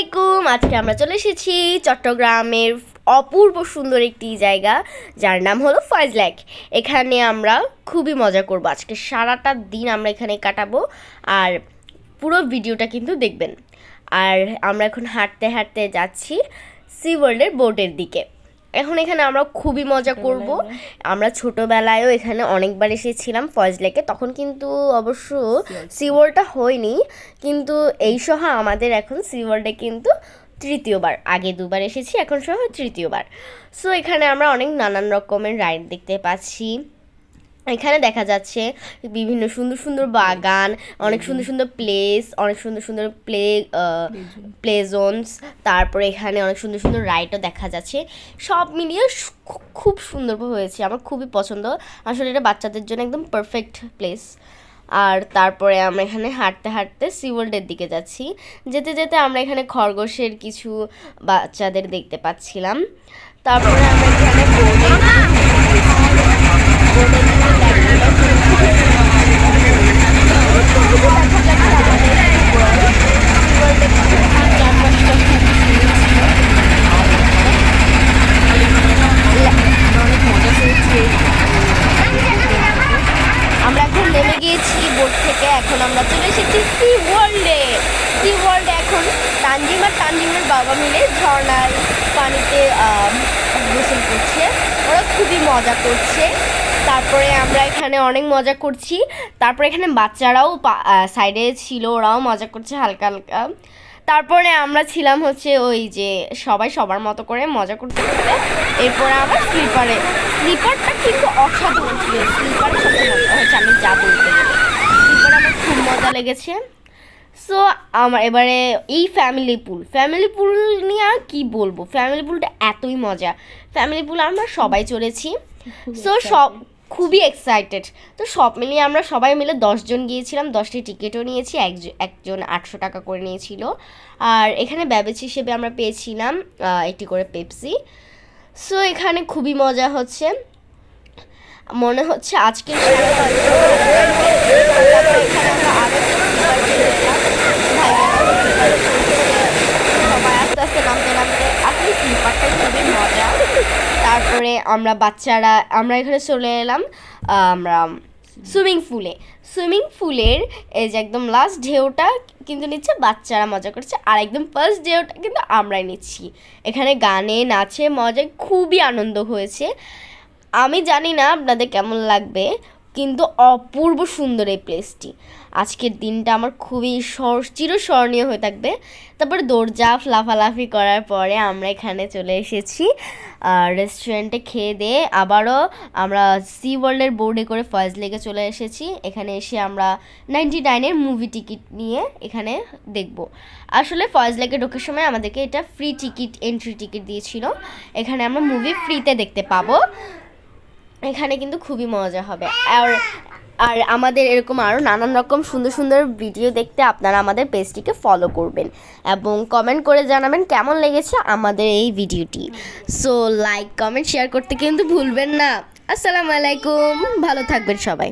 আলাইকুম। আজকে আমরা চলে এসেছি চট্টগ্রামের অপূর্ব সুন্দর একটি জায়গা, যার নাম হলো ফয়েজ লেক। এখানে আমরা খুবই মজা করব। আজকে সারাটা দিন আমরা এখানে কাটাবো আর পুরো ভিডিওটা কিন্তু দেখবেন। আর আমরা এখন হাঁটতে হাঁটতে যাচ্ছি সি ওয়ার্ল্ডের বোর্ডের দিকে। এখন এখানে আমরা খুবই মজা করব। আমরা ছোটোবেলায়ও এখানে অনেকবার এসেছিলাম ফয়েজ লেকে তখন কিন্তু অবশ্য সি ওয়ার্ল্ডটা হয়নি কিন্তু এই সহ আমাদের এখন সি ওয়ার্ল্ডে কিন্তু তৃতীয়বার। আগে দুবার এসেছি এখন সহ তৃতীয়বার। সো এখানে আমরা অনেক নানান রকমের রাইড দেখতে পাচ্ছি। এখানে দেখা যাচ্ছে বিভিন্ন সুন্দর সুন্দর বাগান অনেক সুন্দর সুন্দর প্লেস অনেক সুন্দর সুন্দর প্লে প্লে জোনস তারপরে এখানে অনেক সুন্দর সুন্দর রাইডও দেখা যাচ্ছে। সব মিলিয়ে খুব সুন্দর হয়েছে আমার খুবই পছন্দ। আসলে এটা বাচ্চাদের জন্য একদম পারফেক্ট প্লেস আর তারপরে আমরা এখানে হাঁটতে হাঁটতে সিওয়ার্ল্ডের দিকে যাচ্ছি। যেতে যেতে আমরা এখানে খরগোশের কিছু বাচ্চাদের দেখতে পাচ্ছিলাম। তারপরে আমরা এখানে বোর্ডে বোর্ডের দিকে দেখছিলাম। SeaWorld এর চারপাশটা খুব সুন্দর ছিল। অনেক মজা পেয়েছি আমরা এখন নেমে বোট থেকে এখন আমরা চলে এসেছি সি ওয়ার্ল্ডে। সি ওয়ার্ল্ডে এখন তানজিম আর তানজিমের বাবা মিলে ঝর্ণার পানিতে গোসল করছে। ওরা খুবই মজা করছে। তারপরে আমরা এখানে অনেক মজা করছি। তারপরে এখানে বাচ্চারাও সাইডে ছিল, ওরাও মজা করছে হালকা হালকা। তারপরে আমরা ছিলাম হচ্ছে ওই যে সবাই সবার মতো করে মজা করতে করতে। এরপরে আমরা স্লিপারে। স্লিপারটা কিন্তু অসাধারণ ছিল। স্লিপারে সবচেয়ে হয়েছে আমি যা বলতে খুব মজা লেগেছে। সো আমার এবারে এই ফ্যামিলি পুল ফ্যামিলি পুল নিয়ে আর কী বলব? ফ্যামিলি পুলটা এতই মজা। ফ্যামিলি পুল আমরা সবাই চলেছি সো সব খুবই এক্সাইটেড তো সব মিলিয়ে আমরা সবাই মিলে দশজন গিয়েছিলাম দশটি টিকিটও নিয়েছি একজন একজন আটশো টাকা করে নিয়েছিল। আর এখানে ব্যাবেজ হিসেবে আমরা পেয়েছিলাম একটি করে পেপসি সো এখানে খুবই মজা হচ্ছে। মনে হচ্ছে আজকে আস্তে আস্তে নামতে নামতে খুবই মজা তারপরে আমরা বাচ্চারা আমরা এখানে চলে এলাম আমরা সুইমিং পুলে সুইমিং পুলের এই যে একদম লাস্ট ঢেউটা কিন্তু নিচ্ছে বাচ্চারা মজা করছে আর একদম ফার্স্ট ঢেউটা কিন্তু আমরাই নিচ্ছি এখানে গানে নাচে মজায় খুবই আনন্দ হয়েছে আমি জানি না আপনাদের কেমন লাগবে, কিন্তু অপূর্ব সুন্দর এই প্লেসটি আজকের দিনটা আমার খুবই স্মর- চিরস্মরণীয় হয়ে থাকবে। তারপরে দরজা লাফালাফি করার পরে আমরা এখানে চলে এসেছি। রেস্টুরেন্টে খেয়ে দিয়ে আবারও আমরা সি ওয়ার্ল্ডের বোর্ডে করে ফয়েজ লেগে চলে এসেছি। এখানে এসে আমরা নাইনটি নাইনের মুভি টিকিট নিয়ে এখানে দেখব। আসলে ফয়েজ লেগে ঢোকার সময় আমাদেরকে এটা ফ্রি টিকিট এন্ট্রি টিকিট দিয়েছিল। এখানে আমরা মুভি ফ্রিতে দেখতে পাবো। এখানে কিন্তু খুবই মজা হবে। আর আর আমাদের এরকম আরও নানান রকম সুন্দর সুন্দর ভিডিও দেখতে আপনারা আমাদের পেজটিকে ফলো করবেন এবং কমেন্ট করে জানাবেন কেমন লেগেছে আমাদের এই ভিডিওটি সো লাইক কমেন্ট শেয়ার করতে কিন্তু ভুলবেন না। আসসালামু আলাইকুম। ভালো থাকবেন সবাই।